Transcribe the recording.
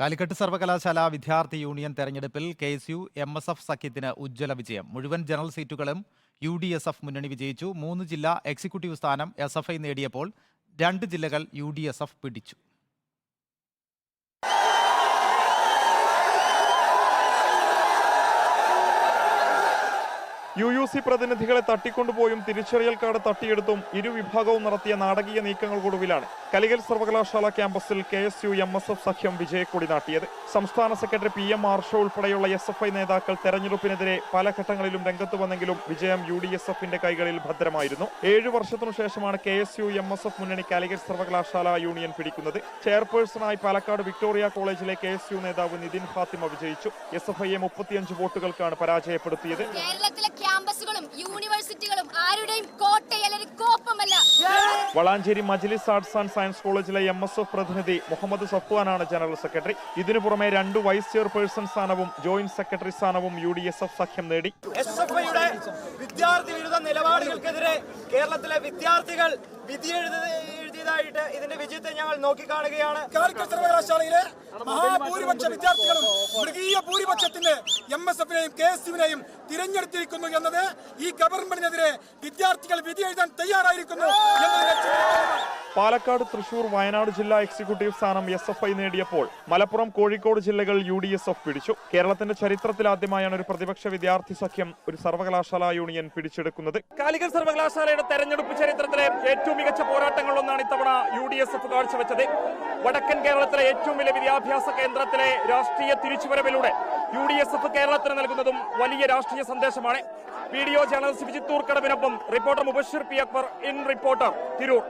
കാലിക്കറ്റ് സർവകലാശാല വിദ്യാർത്ഥി യൂണിയൻ തെരഞ്ഞെടുപ്പിൽ K S U M S F സഖ്യത്തിന് ഉജ്ജ്വല വിജയം. മുഴുവൻ ജനറൽ സീറ്റുകളും യു ഡി എസ് എഫ് മുന്നണി വിജയിച്ചു. മൂന്ന് ജില്ലാ എക്സിക്യൂട്ടീവ് സ്ഥാനം എസ് എഫ് ഐ നേടിയപ്പോൾ രണ്ട് ജില്ലകൾ യു ഡി എസ് എഫ് പിടിച്ചു. യു യു സി പ്രതിനിധികളെ തട്ടിക്കൊണ്ടുപോയും തിരിച്ചറിയൽ കാർഡ് തട്ടിയെടുത്തും ഇരുവിഭാഗവും നടത്തിയ നാടകീയ നീക്കങ്ങൾക്കൊടുവിലാണ് കലികൽ സർവകലാശാല ക്യാമ്പസിൽ K S U M S F സഖ്യം വിജയക്കൊടി നാട്ടിയത്. സംസ്ഥാന സെക്രട്ടറി പി എം ആർഷ ഉൾപ്പെടെയുള്ള എസ് എഫ് ഐ നേതാക്കൾ തെരഞ്ഞെടുപ്പിനെതിരെ പല ഘട്ടങ്ങളിലും രംഗത്ത് വന്നെങ്കിലും വിജയം യു ഡി എസ് എഫിന്റെ കൈകളിൽ ഭദ്രമായിരുന്നു. ഏഴു വർഷത്തിനു ശേഷമാണ് K S U M S F മുന്നണി കാലിക്കറ്റ് സർവകലാശാല യൂണിയൻ പിടിക്കുന്നത്. ചെയർപേഴ്സണായി പാലക്കാട് വിക്ടോറിയ കോളേജിലെ കെ എസ് യു നേതാവ് നിതിൻ ഫാത്തിമ വിജയിച്ചു. എസ് എഫ് ഐയെ മുപ്പത്തിയഞ്ച് വോട്ടുകൾക്കാണ് പരാജയപ്പെടുത്തിയത്. കേരളത്തിലെ Valanchery Majlis arts and science കോളേജിലെ എം എസ് എഫ് പ്രതിനിധി മുഹമ്മദ് സഫ്വാനാണ് ജനറൽ സെക്രട്ടറി. ഇതിനു പുറമെ രണ്ട് വൈസ് ചെയർപേഴ്സൺ സ്ഥാനവും ജോയിന്റ് സെക്രട്ടറി സ്ഥാനവും യു ഡി എസ് എഫ് സഖ്യം നേടി. എസ് എഫ് ഐയുടെ വിദ്യാർത്ഥി വിരുദ്ധ നിലപാടുകൾക്കെതിരെ കേരളത്തിലെ വിദ്യാർത്ഥികൾ വിധി എഴുതി ഇതിന്റെ വിജയത്തെ ഞങ്ങൾ നോക്കിക്കാണുകയാണ് കാലിക്കറ്റ് സർവകലാശാലയിലെ മഹാഭൂരിപക്ഷ വിദ്യാർത്ഥികളും മൃഗീയ ഭൂരിപക്ഷത്തിന്റെ എം എസ് എഫിനെയും കെ എസ് യുവിനെയും തിരഞ്ഞെടുത്തിരിക്കുന്നു എന്നത് ഈ ഗവൺമെന്റിനെതിരെ വിദ്യാർത്ഥികൾ വിധി എഴുതാൻ തയ്യാറായിരിക്കുന്നു എന്നതിനെ ചൂണ്ടിക്കാട്ടുന്നു. പാലക്കാട് തൃശൂർ വയനാട് ജില്ലാ എക്സിക്യൂട്ടീവ് സ്ഥാനം എസ് എഫ് ഐ നേടിയപ്പോൾ മലപ്പുറം കോഴിക്കോട് ജില്ലകൾ യു ഡി എസ് എഫ് പിടിച്ചു. കേരളത്തിന്റെ ചരിത്രത്തിൽ ആദ്യമായാണ് ഒരു പ്രതിപക്ഷ വിദ്യാർത്ഥി സഖ്യം ഒരു സർവകലാശാല യൂണിയൻ പിടിച്ചെടുക്കുന്നത്. കാലിക്കറ്റ് സർവകലാശാലയുടെ തെരഞ്ഞെടുപ്പ് ചരിത്രത്തിലെ ഏറ്റവും മികച്ച പോരാട്ടങ്ങളിലൊന്നാണ് ഇത്തവണ യു ഡി എസ് എഫ് കാഴ്ചവെച്ചത്. വടക്കൻ കേരളത്തിലെ ഏറ്റവും വലിയ വിദ്യാഭ്യാസ കേന്ദ്രത്തിലെ രാഷ്ട്രീയ തിരിച്ചുവരവിലൂടെ യു ഡി എസ് എഫ് കേരളത്തിന് നൽകുന്നതും വലിയ രാഷ്ട്രീയ സന്ദേശമാണ്. Video journalist വിജിത്തൂർക്കടവിനൊപ്പം reporter Mubashir P Akbar in reporter Tirur.